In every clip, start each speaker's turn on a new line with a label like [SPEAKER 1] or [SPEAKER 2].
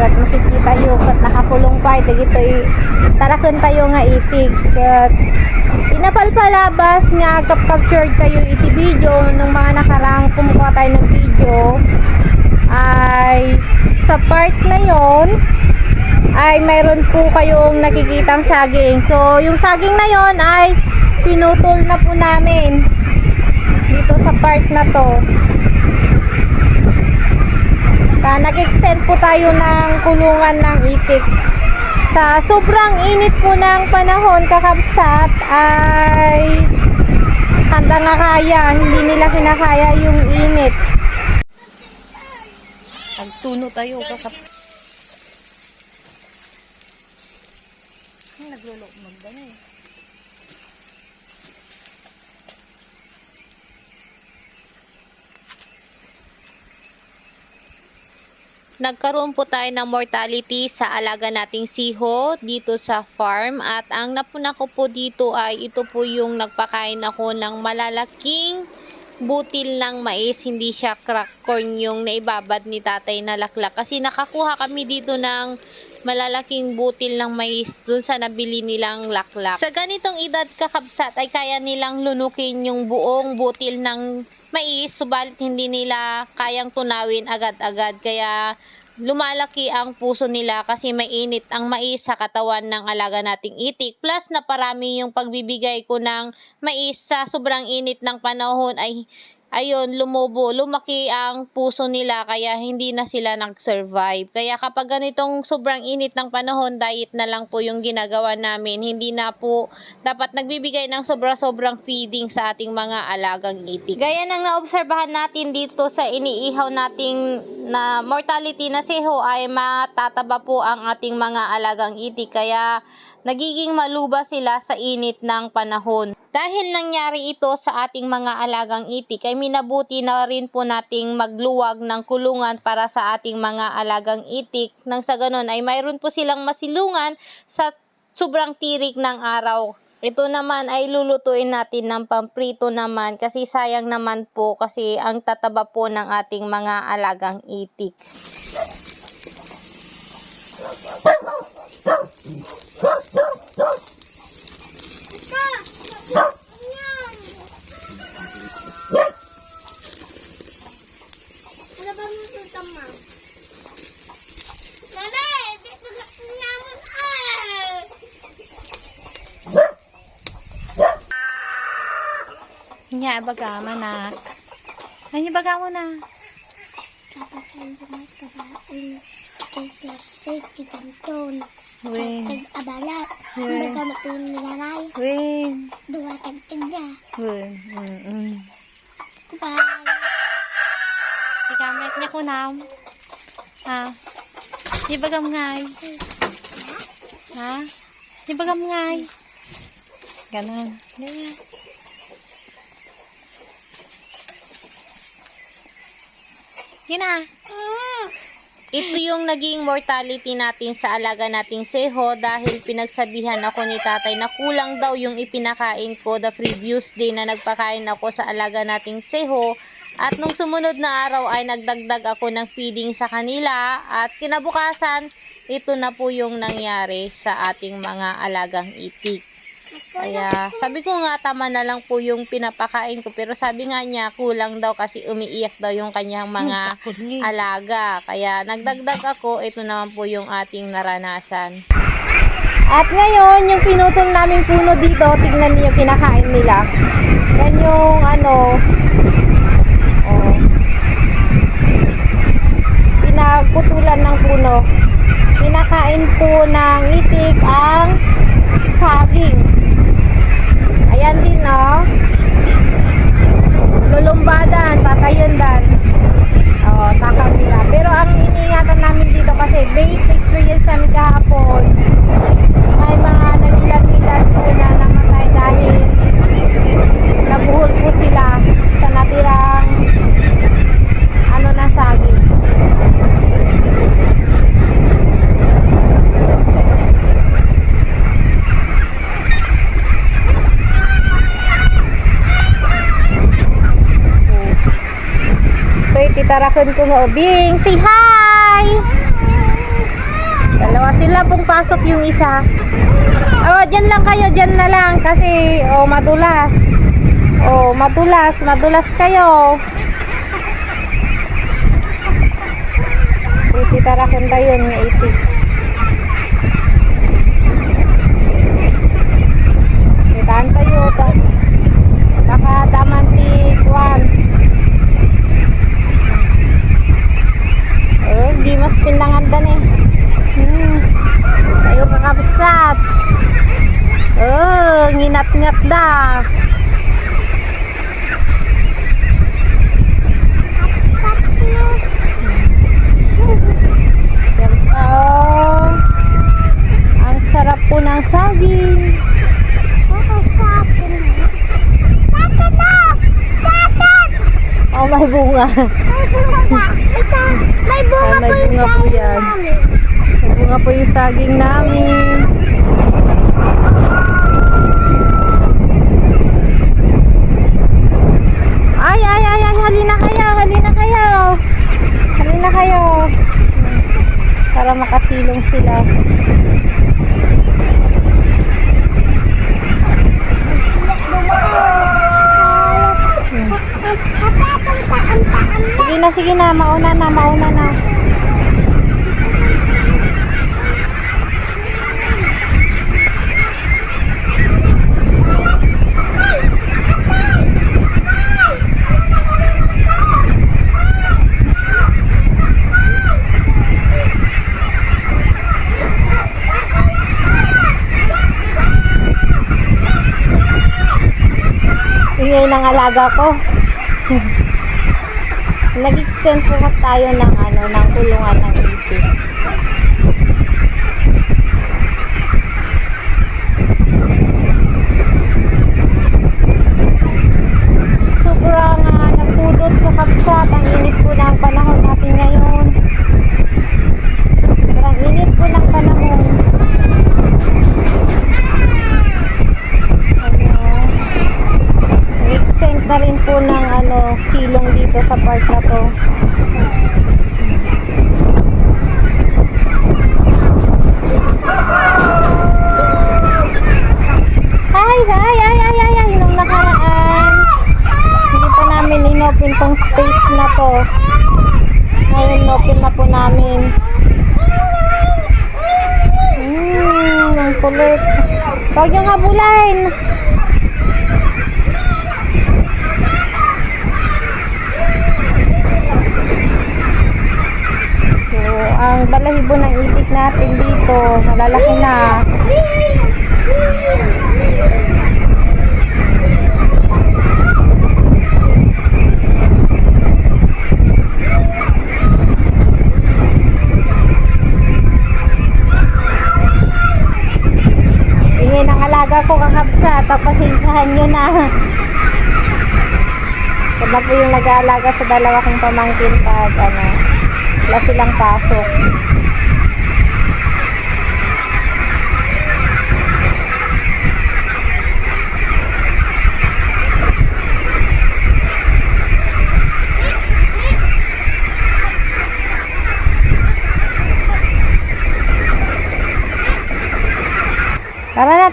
[SPEAKER 1] kat makikita yo kat nakakulong pa dagitoy tarakan tayo nga itig kat inapalpalabas nga kap captured tayo iti video nung mga nakarang kumukuha tayo ng video ay sa part na yon ay mayroon po kayong nakikitang saging. So yung saging na yon ay pinutol na po namin dito sa part na to Ah, nag-extend po tayo ng kulungan ng itik. Sa sobrang init po ng panahon, kakabsat, ay handa nga kaya, hindi nila kinakaya yung init. Nagtuno tayo, kakabsat. Naglulok Nagkaroon po tayo ng mortality sa alaga nating siho dito sa farm. At ang napuna ko po dito ay ito po yung nagpakain ako ng malalaking butil ng mais, hindi siya crack corn yung naibabad ni tatay na laklak. Kasi nakakuha kami dito ng malalaking butil ng mais dun sa nabili nilang laklak. Sa ganitong edad kakabsat ay kaya nilang lunukin yung buong butil ng mais, subalit hindi nila kayang tunawin agad-agad. Kaya lumalaki ang puso nila kasi may init ang mais sa katawan ng alaga nating itik. Plus na parami yung pagbibigay ko ng mais sa sobrang init ng panahon ay ayun, lumubo, lumaki ang puso nila kaya hindi na sila nag-survive. Kaya kapag ganitong sobrang init ng panahon, diet na lang po yung ginagawa namin. Hindi na po dapat nagbibigay ng sobra-sobrang feeding sa ating mga alagang itik. Gaya ng naobserbahan natin dito sa iniihaw nating na mortality na seho ay matataba po ang ating mga alagang itik. Kaya nagiging maluba sila sa init ng panahon. Dahil nangyari ito sa ating mga alagang itik, ay minabuti na rin po nating magluwag ng kulungan para sa ating mga alagang itik. Nang sa ganun ay mayroon po silang masilungan sa sobrang tirik ng araw. Ito naman ay lulutuin natin ng pamprito naman kasi sayang naman po kasi ang tataba po ng ating mga alagang itik.
[SPEAKER 2] Ano ba mo ito tama? Nane! Naman ah!
[SPEAKER 1] Nya, baga man na. Ay, baga mo na.
[SPEAKER 2] Dapat yung tumatabain kay
[SPEAKER 1] Wen,
[SPEAKER 2] tag-abala,
[SPEAKER 1] Uy.
[SPEAKER 2] baga mapin nilaray,
[SPEAKER 1] wen,
[SPEAKER 2] duwa tag-tigya.
[SPEAKER 1] wen, mm, mm.
[SPEAKER 2] Bye!
[SPEAKER 1] Ikamet niya ko na. Ha? Di bagam ngay. Ha? Di bagam ngay. Ganon. Ganyan. Yun na. Ito yung naging mortality natin sa alaga nating seho dahil pinagsabihan ako ni tatay na kulang daw yung ipinakain ko the previous day na nagpakain ako sa alaga nating seho. At nung sumunod na araw ay nagdagdag ako ng feeding sa kanila at kinabukasan ito na po yung nangyari sa ating mga alagang itik. Kaya sabi ko nga tama na lang po yung pinapakain ko pero sabi nga niya kulang daw kasi umiiyak daw yung kanyang mga alaga. Kaya nagdagdag ako, ito naman po yung ating naranasan. At ngayon, yung pinutol naming puno dito, tignan niyo kinakain nila. Yan yung ano, oh, pinagputulan ng puno. Kinakain po ng itik ang saging. Ayan din, no? Lulumbadan, tatayon dan. Oo, takam nila. Pero ang iniingatan namin dito kasi based experience namin kahapon, may mga nangilan-ngilan po na namatay dahil nabuhol po sila sa natirang ano na saging. Titarakon ko nga ubing. Say hi!
[SPEAKER 3] Sila pong pasok yung isa. Oh, dyan lang kayo, dyan na lang kasi oh madulas. Oh, madulas, madulas kayo. Ititarakin tayo nga itik. Itaan tayo ta. Baka daman ti Juan. Oh, di mas dan eh. Hmm. Tayo kakabsat. Oh, nginat-ngat da. Yan oh. Ang sarap po ng saging. Oh, may bunga.
[SPEAKER 2] May bunga
[SPEAKER 3] Ay, may
[SPEAKER 2] yung
[SPEAKER 3] bunga po
[SPEAKER 2] saging
[SPEAKER 3] yan.
[SPEAKER 2] namin.
[SPEAKER 3] May bunga po yung saging namin. Ay, ay, ay, ay, halina kayo, halina kayo. Halina kayo. Para makasilong sila. Hmm. Na, sige na, mauna na, mauna na. Ingay ng alaga ko. Nag-extend po tayo ng ano, ng kulungan ng ipis. Sobrang uh, nagpudot kakapsat. Ang init po ng panahon natin ngayon. Sobrang init po ng panahon. Ayan. extend na rin po ng ano, silong dito sa part na to. Ay, ay, ay, ay, ay, ay, nung nakaraan. Hindi pa namin inopen tong space na to. Ngayon, open na po namin. Hmm, ang kulit. Huwag niyong habulin. So, ang balahibo ng itik natin dito, malalaki na. Ingay ng alaga ko kakabsa, hinsahan nyo na. Na po yung nag-aalaga sa dalawa kong pamangkin pag ano, wala silang pasok.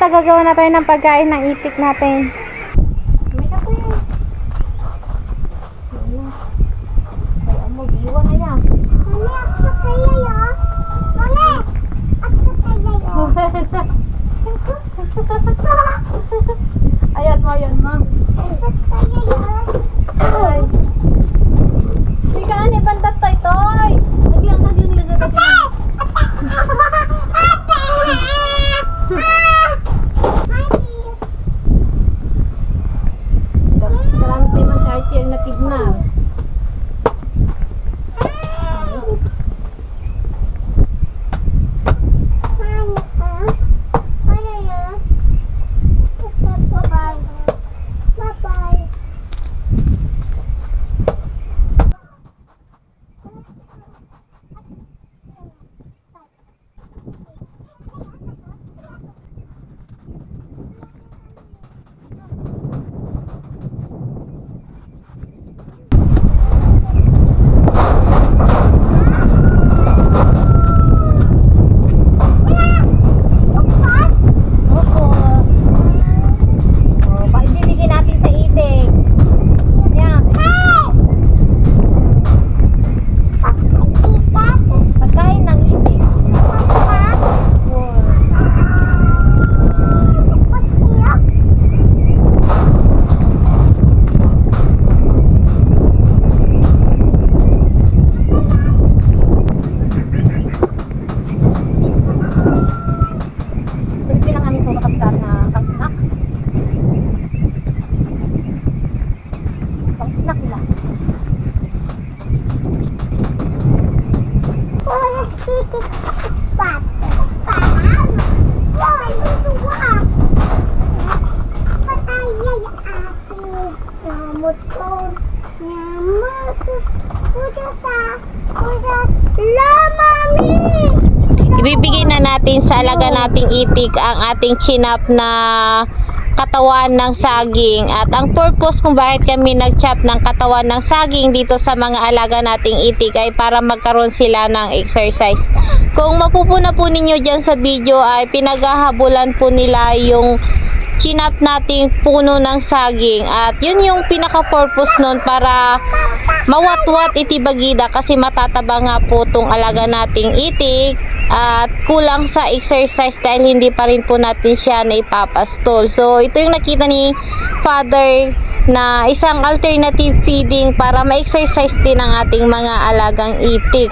[SPEAKER 3] Tagagawa na tayo ng pagkain ng itik natin. Ibibigay na
[SPEAKER 1] natin sa alaga nating itik ang ating chinap na katawan ng saging. At ang purpose kung bakit kami nag-chop ng katawan ng saging dito sa mga alaga nating itik ay para magkaroon sila ng exercise. Kung mapupuna po ninyo dyan sa video ay pinaghahabulan po nila yung chinap nating puno ng saging at yun yung pinaka-purpose nun para mawatwat itibagida kasi matataba nga po tong alaga nating itik at kulang sa exercise dahil hindi pa rin po natin siya na ipapastol. So ito yung nakita ni father na isang alternative feeding para ma-exercise din ang ating mga alagang itik.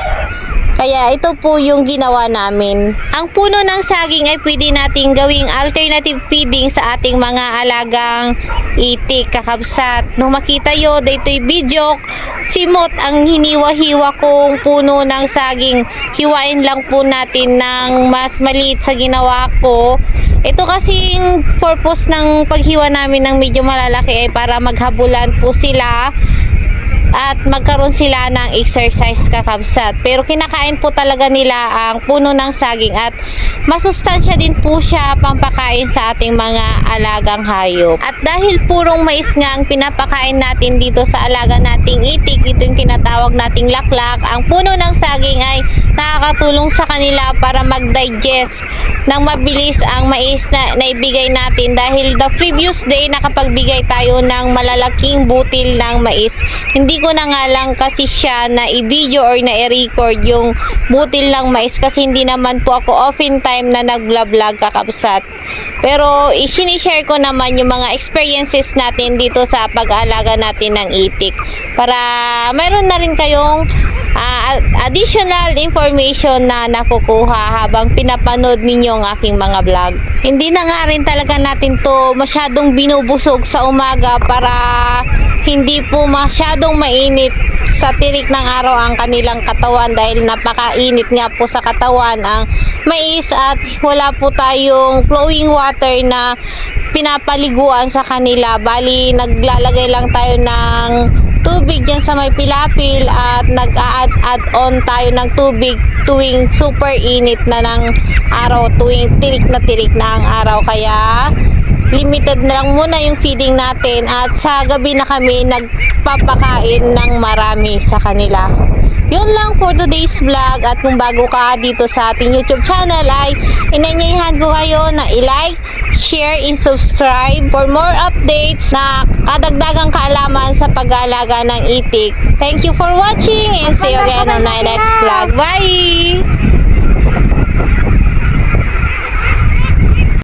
[SPEAKER 1] Kaya ito po yung ginawa namin. Ang puno ng saging ay pwede nating gawing alternative feeding sa ating mga alagang itik, kakabsat. Nung makita yo, dito'y video, simot ang hiniwa-hiwa kong puno ng saging. Hiwain lang po natin ng mas maliit sa ginawa ko. Ito kasing purpose ng paghiwa namin ng medyo malalaki ay para maghabulan po sila at magkaroon sila ng exercise kakabsat. Pero kinakain po talaga nila ang puno ng saging at masustansya din po siya pampakain sa ating mga alagang hayop. At dahil purong mais nga ang pinapakain natin dito sa alaga nating itik, ito yung tinatawag nating laklak, ang puno ng saging ay nakakatulong sa kanila para mag-digest ng mabilis ang mais na naibigay natin dahil the previous day nakapagbigay tayo ng malalaking butil ng mais. Hindi ko na nga lang kasi siya na i-video or na i-record yung butil ng mais kasi hindi naman po ako often time na nag-vlog kakapsat. Pero i-share ko naman yung mga experiences natin dito sa pag-aalaga natin ng itik para meron na rin kayong ah, additional information na nakukuha habang pinapanood ninyo ang aking mga vlog. Hindi na nga rin talaga natin to masyadong binubusog sa umaga para hindi po masyadong mainit sa tirik ng araw ang kanilang katawan dahil napakainit nga po sa katawan ang mais at wala po tayong flowing water na pinapaliguan sa kanila. Bali, naglalagay lang tayo ng tubig dyan sa may pilapil at nag-add on tayo ng tubig tuwing super init na ng araw, tuwing tirik na tirik na ang araw. Kaya limited na lang muna yung feeding natin at sa gabi na kami nagpapakain ng marami sa kanila. Yun lang for today's vlog at kung bago ka dito sa ating YouTube channel ay inanyayahan ko kayo na i-like, share, and subscribe for more updates na kadagdagang kaalaman sa pag-aalaga ng itik. Thank you for watching and see you again on my next vlog. Bye!